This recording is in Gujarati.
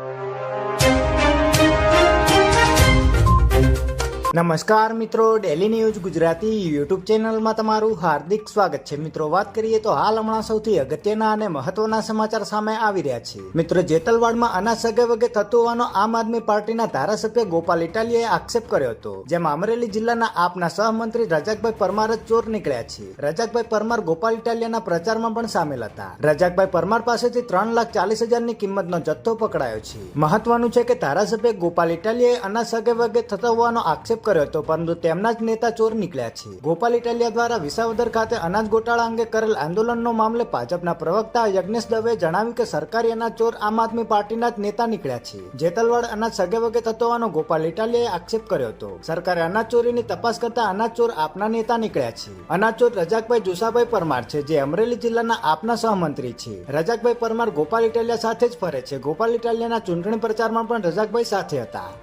you. નમસ્કાર મિત્રો ડેલી ન્યૂઝ ગુજરાતી યુટ્યુબ ચેનલમાં તમારું હાર્દિક સ્વાગત છે. મિત્રો, વાત કરીએ તો હાલ હમણાં સૌથી અગત્યના અને મહત્વના સમાચાર સામે આવી રહ્યા છે. મિત્રો, જેતલવાડમાં અનાજ સગે વગે થતું હોવાનો આમ આદમી પાર્ટીના ધારાસભ્ય ગોપાલ ઇટાલીએ આક્ષેપ કર્યો હતો, જેમાં અમરેલી જિલ્લાના આપના સહમંત્રી રજાકભાઈ પરમાર જ ચોર નીકળ્યા છે. રજાકભાઈ પરમાર ગોપાલ ઇટાલિયાના પ્રચારમાં પણ સામેલ હતા. રજાકભાઈ પરમાર પાસેથી ત્રણ લાખ ચાલીસ હજારની કિંમતનો જથ્થો પકડાયો છે. મહત્વનું છે કે ધારાસભ્ય ગોપાલ ઇટાલીએ અનાજ સગે વગે થતો હોવાનો આક્ષેપ કર્યો હતો, પરંતુ તેમના જ નેતા ચોર નીકળ્યા છે. ગોપાલ ઇટાલિયા દ્વારા વિસાવદર ખાતે અનાજ ગોટાળા અંગે કરેલ આંદોલનનો મામલે ભાજપના પ્રવક્તા યજ્ઞેશ દવે જણાવ્યું કે સરકારી અનાજ ચોર આમ આદમી પાર્ટીના જ નેતા નીકળ્યા છે. જેતલવાડ અનાજ સગે વગે થતો હોવાનો ગોપાલ ઇટાલિયાએ આક્ષેપ કર્યો હતો. સરકારે અનાજ ચોરીની તપાસ કરતા અનાજ ચોર આપના નેતા નીકળ્યા છે. અનાજ ચોર રજાકભાઈ જુસાભાઈ પરમાર છે, જે અમરેલી જિલ્લાના આપના સહમંત્રી છે. રજાકભાઈ પરમાર ગોપાલ ઇટાલિયા સાથે જ ફરે છે. ગોપાલ ઇટાલિયાના ચૂંટણી પ્રચારમાં પણ રજાકભાઈ સાથે હતા.